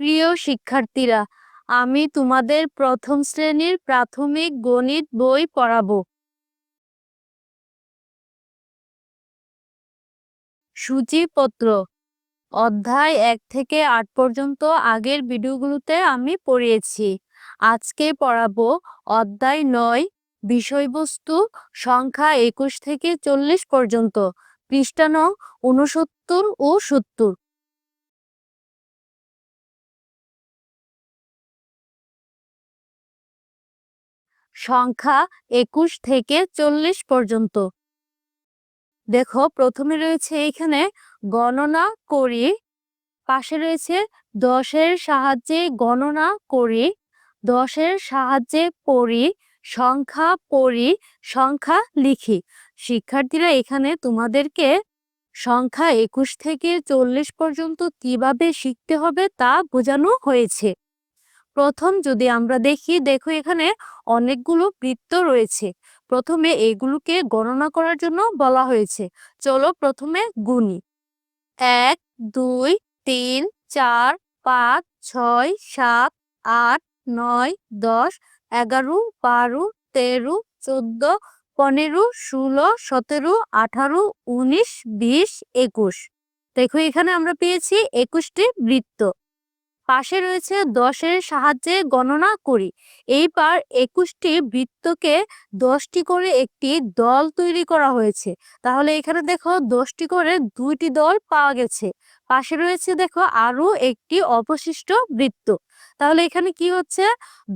প্রিয় শিক্ষার্থীরা, আমি তোমাদের প্রথম শ্রেণির প্রাথমিক গণিত বই পড়াবো। সূচিপত্র, অধ্যায় এক থেকে আট পর্যন্ত আগের ভিডিওগুলোতে আমি পড়িয়েছি। আজকে পড়াবো অধ্যায় নয়, বিষয়বস্তু, সংখ্যা একুশ থেকে চল্লিশ পর্যন্ত, পৃষ্ঠা নং উনসত্তর ও সত্তর। সংখ্যা একুশ থেকে চল্লিশ পর্যন্ত। দেখো, প্রথমে রয়েছে এখানে গণনা করি, পাশে রয়েছে দশের সাহায্যে গণনা করি, দশের সাহায্যে পড়ি, সংখ্যা পড়ি, সংখ্যা লিখি। শিক্ষার্থীরা এখানে তোমাদেরকে সংখ্যা একুশ থেকে চল্লিশ পর্যন্ত কীভাবে শিখতে হবে তা বোঝানো হয়েছে। প্রথম যদি আমরা দেখি, দেখো এখানে অনেকগুলো বৃত্ত রয়েছে। প্রথমে এগুলোকে গণনা করার জন্য বলা হয়েছে। চলো প্রথমে গুনি। এক, দুই, তিন, চার, পাঁচ, ছয়, সাত, আট, নয়, দশ, এগারো, বারো, তেরো, চোদ্দ, পনেরো, ষোলো, সতেরো, আঠারো, উনিশ, বিশ, একুশ। দেখো এখানে আমরা পেয়েছি একুশটি বৃত্ত। পাশে রয়েছে দশের সাহায্যে গণনা করি। এইবার একুশটি বৃত্তকে দশটি করে একটি দল তৈরি করা হয়েছে। তাহলে এখানে দেখো দশটি করে দুইটি দল পাওয়া গেছে। পাশে রয়েছে দেখো আরও একটি অবশিষ্ট বৃত্ত। তাহলে এখানে কি হচ্ছে?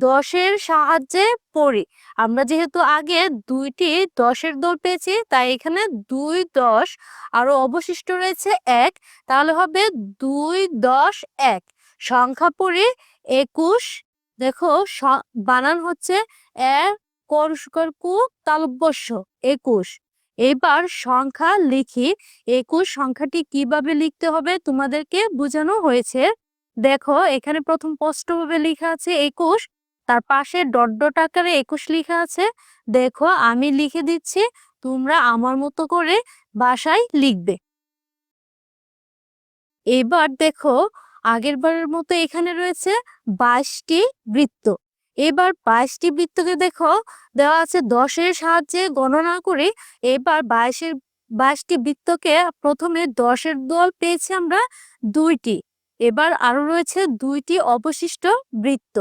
দশের সাহায্যে পড়ি। আমরা যেহেতু আগে দুইটি দশের দল পেয়েছি, তাই এখানে দুই দশ আরও অবশিষ্ট রয়েছে এক। তাহলে হবে দুই দশ এক। সংখ্যা পড়ে একুশ। দেখো বানান হচ্ছে এ করস্কর কু একুশ। এবার সংখ্যা লিখি। একুশ সংখ্যাটি কীভাবে লিখতে হবে তোমাদেরকে বোঝানো হয়েছে। দেখো এখানে প্রথম স্পষ্টভাবে লেখা আছে একুশ, তার পাশে ডট আকারে একুশ লেখা আছে। দেখো আমি লিখে দিচ্ছি, তোমরা আমার মতো করে বাসায় লিখবে। এবার দেখো আগের বারের মতো এখানে রয়েছে বাইশটি বৃত্ত। এবার বাইশটি বৃত্তকে দেখো, দেওয়া আছে দশের সাহায্যে গণনা করে এবার বাইশের, বাইশটি বৃত্তকে প্রথমে দশের দল পেয়েছি আমরা দুইটি। এবার আরও রয়েছে দুইটি অবশিষ্ট বৃত্ত।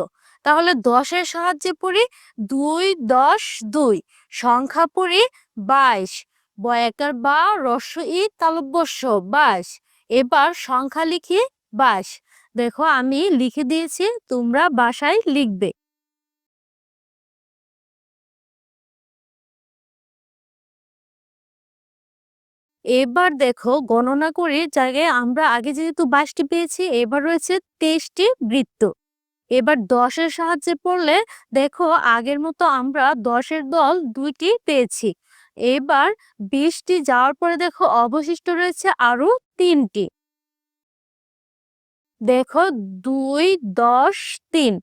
তাহলে দশের সাহায্যে পড়ি দুই, দশ, দুই। সংখ্যা পড়ি বাইশ। বয়াকার বা রস্য ই তালব্যস্য বাইশ। এবার সংখ্যা লিখি বাস। দেখো, আমি লিখে দিয়েছি, তোমরা বাসায় লিখবে। এবার দেখো, গণনা করে জায়গায় আমরা আগে যেহেতু বাইশটি পেয়েছি, এবার রয়েছে তেইশটি বৃত্ত। এবার দশের সাহায্যে পড়লে, দেখো, আগের মতো আমরা দশের দল দুইটি পেয়েছি। এবার বিশটি যাওয়ার পরে দেখো, অবশিষ্ট রয়েছে আরও তিনটি। দেখো দুই, দশ, তিন।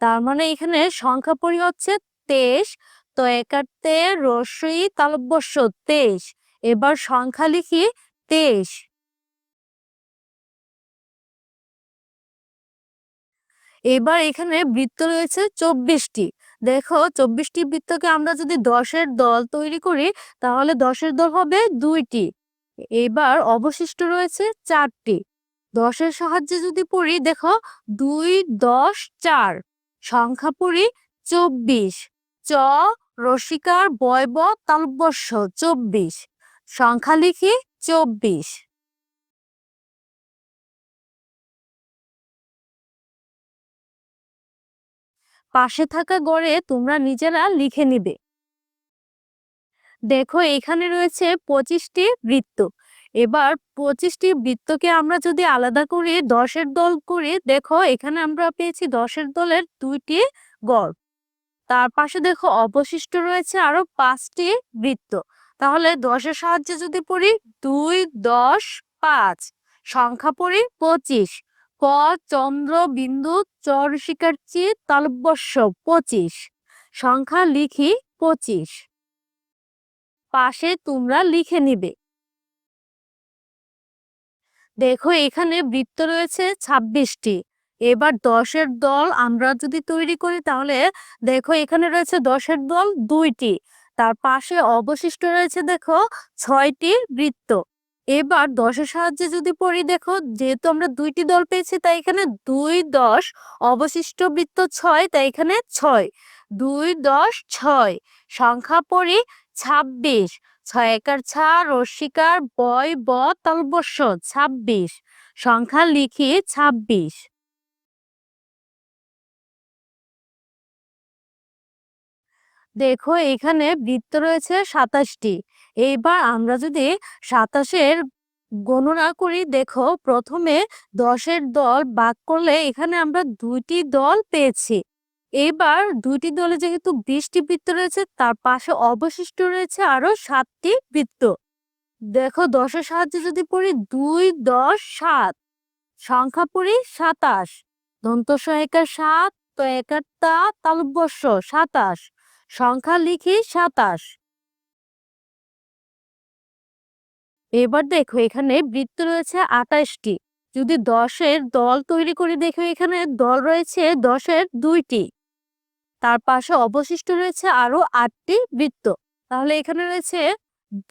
তার মানে এখানে সংখ্যা পরি হচ্ছে তেইশ। তো একাতে রস্যই তালব্যস্য তেইশ। এবার সংখ্যা লিখি তেইশ। এবার এখানে বৃত্ত রয়েছে চব্বিশটি। দেখো চব্বিশটি বৃত্তকে আমরা যদি দশের দল তৈরি করি, তাহলে দশের দল হবে দুইটি। এবার অবশিষ্ট রয়েছে চারটি। দশের সাহায্যে যদি পড়ি, দেখো, দুই, দশ, চার, সংখ্যা পড়ি চব্বিশ, চ, রসিকার বয়ব তালব্যস্য, চব্বিশ, সংখ্যা লিখি চব্বিশ। পাশে থাকা গড়ে তোমরা নিজেরা লিখে নিবে। দেখো, এখানে রয়েছে পঁচিশটি বৃত্ত। এবার পঁচিশটি বৃত্তকে আমরা যদি আলাদা করে দশের দল করে, দেখো এখানে আমরা পেয়েছি দশের দলের দুইটি গড়। তার পাশে দেখো অবশিষ্ট রয়েছে আরও পাঁচটি বৃত্ত। তাহলে দশের সাহায্যে যদি পড়ি, দুই, দশ, পাঁচ, সংখ্যা পড়ি পঁচিশ। ক, চন্দ্র, বিন্দু, চর, শিকার শিকারচি তালব্যস্য পঁচিশ। সংখ্যা লিখি পঁচিশ। পাশে তোমরা লিখে নিবে। দেখো এখানে বৃত্ত রয়েছে ছাব্বিশটি। এবার দশের দল আমরা যদি তৈরি করি তাহলে দেখো এখানে রয়েছে দশের দল দুইটি, তার পাশে অবশিষ্ট রয়েছে দেখো ছয়টি বৃত্ত। এবার দশের সাহায্যে যদি পড়ি দেখো, যেহেতু আমরা দুইটি দল পেয়েছি তাই এখানে দুই দশ, অবশিষ্ট বৃত্ত ছয় তাই এখানে ছয়, দুই দশ ছয়, সংখ্যা পড়ি ছাব্বিশ। ছয় একার ছা রস্মিকার বয় ব তালবস্য, ছাব্বিশ। সংখ্যা লিখি ছাব্বিশ। দেখো এখানে বৃত্ত রয়েছে সাতাশটি। এইবার আমরা যদি সাতাশের গণনা করি, দেখো প্রথমে দশের দল বাদ করলে এখানে আমরা দুইটি দল পেয়েছি। এবার দুইটি দলে যেহেতু বিশটি বৃত্ত রয়েছে, তার পাশে অবশিষ্ট রয়েছে আরও সাতটি বৃত্ত। দেখো, দশের সাহায্যে যদি পড়ি, দুই, দশ, সাত। সংখ্যা পড়ি সাতাশ। দন্ত একার সাত তো একার তা তালব্যস্য সাতাশ। সংখ্যা লিখি সাতাশ। এবার দেখো, এখানে বৃত্ত রয়েছে আঠাশটি যদি দশের দল তৈরি করে, দেখো এখানে দল রয়েছে দশের দুইটি। তার পাশে অবশিষ্ট রয়েছে আরও আটটি বৃত্ত। তাহলে এখানে রয়েছে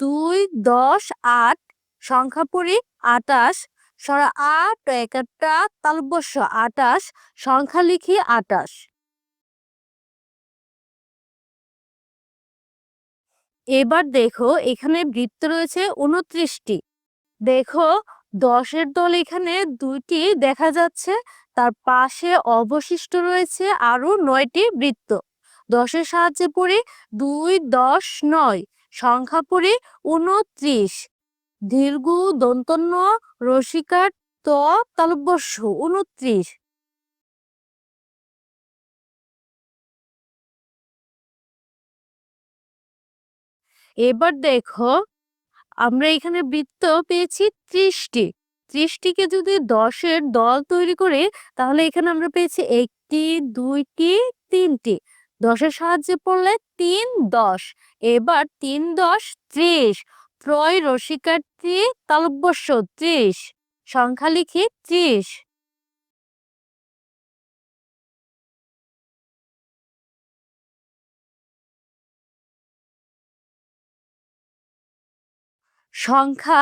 দুই, দশ, আট, সংখ্যা পড়ি আটাশ আট একটা তালবস্য আটাশ, সংখ্যা লিখি আটাশ। এবার দেখো এখানে বৃত্ত রয়েছে উনত্রিশটি। দেখো দশের দল এখানে দুইটি দেখা যাচ্ছে তার পাশে অবশিষ্ট রয়েছে আরও নয়টি বৃত্ত। দশের সাহায্যে পড়ি দুই দশ নয়, সংখ্যা পড়ি উনত্রিশ দীর্ঘ দন্তন্য রসিকার ত তালব্যস্য উনত্রিশ এবার দেখো, আমরা এখানে বৃত্ত পেয়েছি ত্রিশটি। ত্রিশটিকে যদি দশের দল তৈরি করে, তাহলে এখানে আমরা পেয়েছি একটি, দুইটি, তিনটি। দশের সাহায্যে পড়লে তিন দশ। এবার তিন দশ ত্রিশ। ত্রয় রসিকার্থী তালব্যস্য ত্রিশ। সংখ্যা লিখি ত্রিশ। সংখ্যা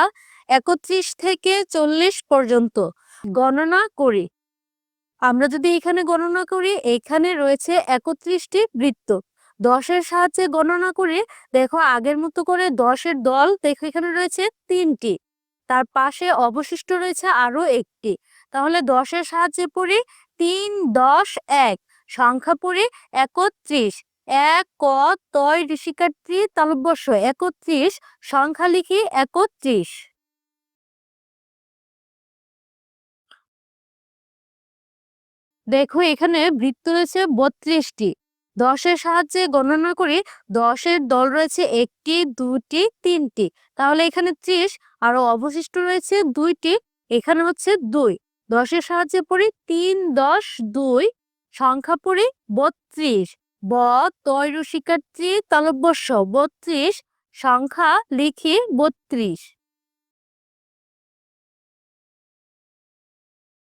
একত্রিশ থেকে চল্লিশ পর্যন্ত গণনা করি। আমরা যদি এখানে গণনা করি, এখানে রয়েছে একত্রিশটি বৃত্ত। দশের সাহায্যে গণনা করে, দেখো আগের মতো করে দশের দল, দেখো এখানে রয়েছে তিনটি। তার পাশে অবশিষ্ট রয়েছে আরও একটি। তাহলে দশের সাহায্যে পড়ি তিন, দশ, এক। সংখ্যা পড়ি একত্রিশ। এক, ক, তয় ঋষিকার্থী তালব্যস্য একত্রিশ। সংখ্যা লিখি একত্রিশ। দেখো এখানে বৃত্ত রয়েছে বত্রিশটি। দশের সাহায্যে গণনা করি, দশের দল রয়েছে একটি, দুটি, তিনটি। তাহলে এখানে ত্রিশ, আরও অবশিষ্ট রয়েছে দুইটি, এখানে হচ্ছে দুই। দশের সাহায্যে পড়ি, তিন, দশ, দুই, সংখ্যা পড়ি বত্রিশ। ব তৈর শিক্ষার্থী তালব্যস্য, বত্রিশ, সংখ্যা লিখি বত্রিশ।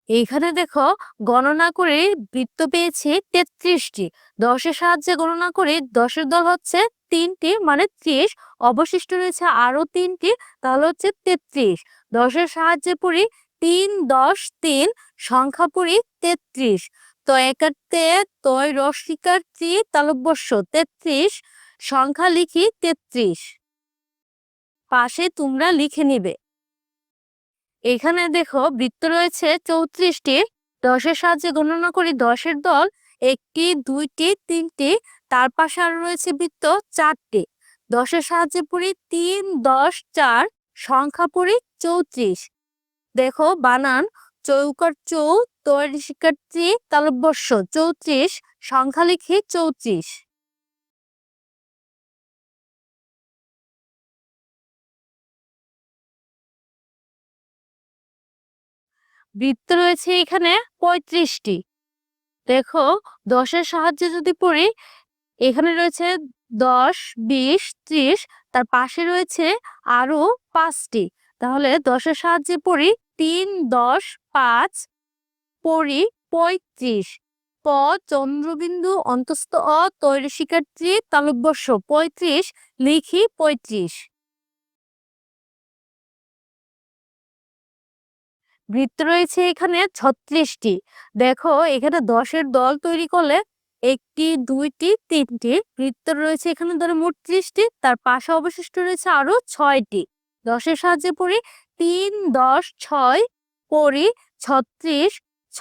এইখানে দেখো গণনা করে বৃত্ত পেয়েছি তেত্রিশটি। দশের সাহায্যে গণনা করে দশের দল হচ্ছে তিনটি মানে ত্রিশ। অবশিষ্ট রয়েছে আরও তিনটি, তাহলে হচ্ছে তেত্রিশ। দশের সাহায্যে পড়ি তিন, দশ, তিন, সংখ্যা পড়ি তেত্রিশ। তো একাত্তে তয় রসিকার ত্রি, তালব্যস্য তেত্রিশ, সংখ্যা লিখি তেত্রিশ। পাশে তোমরা লিখে নিবে। এখানে দেখো বৃত্ত রয়েছে চৌত্রিশটি। দশের সাহায্যে গণনা করি, দশের দল একটি, দুইটি, তিনটি, তার পাশে আরও রয়েছে বৃত্ত চারটি। দশের সাহায্যে পড়ি তিন, দশ, চার, সংখ্যা পড়ি চৌত্রিশ। দেখো বানান, চৌকার চৌ, তৈরি শিক্ষার্থী, তালব্যস্য, চৌত্রিশ, সংখ্যা লিখি চৌত্রিশ। বৃত্ত রয়েছে এখানে পঁয়ত্রিশটি। দেখো, দশের সাহায্যে যদি পড়ি, এখানে রয়েছে দশ, বিশ, ত্রিশ, তার পাশে রয়েছে আরও পাঁচটি। তাহলে দশের সাহায্যে পড়ি, তিন, দশ, পাঁচ, পড়ি পঁয়ত্রিশ। প, চন্দ্রবিন্দু, অন্তস্থ অ, তৈরি শিক্ষার্থী তালব্যস্য পঁয়ত্রিশ, লিখি পঁয়ত্রিশ। বৃত্ত রয়েছে এখানে ছত্রিশটি। দেখো, এখানে দশের দল তৈরি করলে একটি, দুইটি, তিনটি। বৃত্ত রয়েছে এখানে ধরো মোট ত্রিশটি, তার পাশে অবশিষ্ট রয়েছে আরও ছয়টি। দশের সাহায্যে পড়ি, তিন, দশ, ছয়, পড়ি, ছত্রিশ, ছ,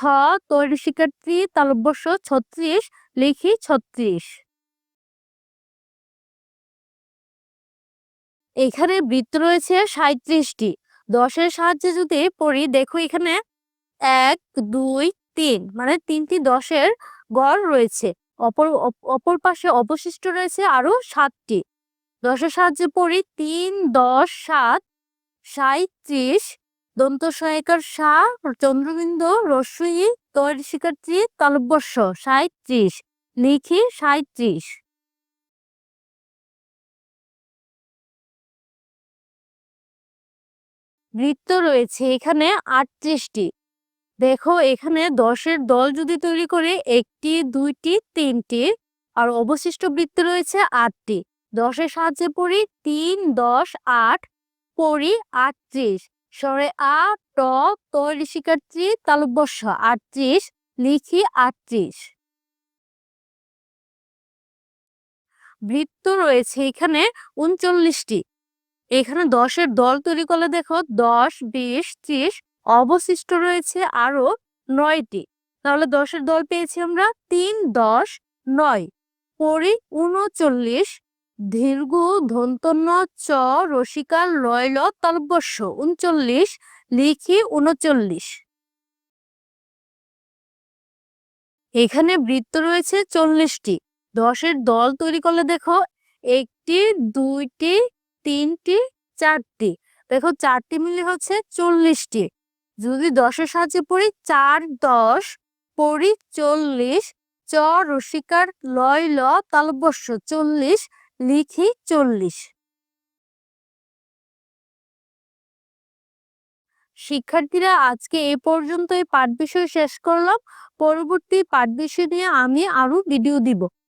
তৈরি শিক্ষার্থী তালব্যস্য ছত্রিশ, লিখি ছত্রিশ। এখানে বৃত্ত রয়েছে সাঁত্রিশটি দশের সাহায্যে যদি পড়ি, দেখো এখানে এক, দুই, তিন মানে তিনটি দশের গড় রয়েছে। অপর অপর পাশে অবশিষ্ট রয়েছে আরও সাতটি। দশের সাহায্যে পড়ি, তিন, দশ, সাত সাঁত্রিশ দন্ত সহায়িকার সা, চন্দ্রবিন্দু রস্যই তৈরি শিক্ষার্থী তালব্যস্য সাঁত্রিশ লিখি সাঁত্রিশ বৃত্ত রয়েছে এখানে আটত্রিশটি। দেখো এখানে দশের দল যদি তৈরি করে একটি, দুইটি, তিনটি আর অবশিষ্ট বৃত্ত রয়েছে আটটি। দশের সাহায্যে পড়ি তিন, দশ, আট, পড়ি আটত্রিশ। সরে আ, ট তৈরি শিক্ষার্থী তালব্যস্য, আটত্রিশ, লিখি আটত্রিশ। বৃত্ত রয়েছে এখানে উনচল্লিশটি। এখানে দশের দল তৈরি করলে দেখো দশ, বিশ, ত্রিশ, অবশিষ্ট রয়েছে আরও নয়টি। তাহলে দশের দল পেয়েছি আমরা তিন, দশ, নয়। পরি উনচল্লিশ দীর্ঘ ধন্তন্য চ রসিকার লয়ল তালব্যস্য। উনচল্লিশ, লিখি উনচল্লিশ। এখানে বৃত্ত রয়েছে চল্লিশটি। দশের দল তৈরি করলে দেখো একটি, দুইটি তিনটি, চারটি। দেখো, চারটি মিলে হচ্ছে চল্লিশটি। যদি দশের সাহায্যে পড়ি, চার দশ, পড়ি চল্লিশ, চ রসিকার লয় ল তালবস্য চল্লিশ, লিখি চল্লিশ। শিক্ষার্থীরা, আজকে এ পর্যন্ত এই পাঠ বিষয় শেষ করলাম। পরবর্তী পাঠ বিষয় নিয়ে আমি আরও ভিডিও দিব।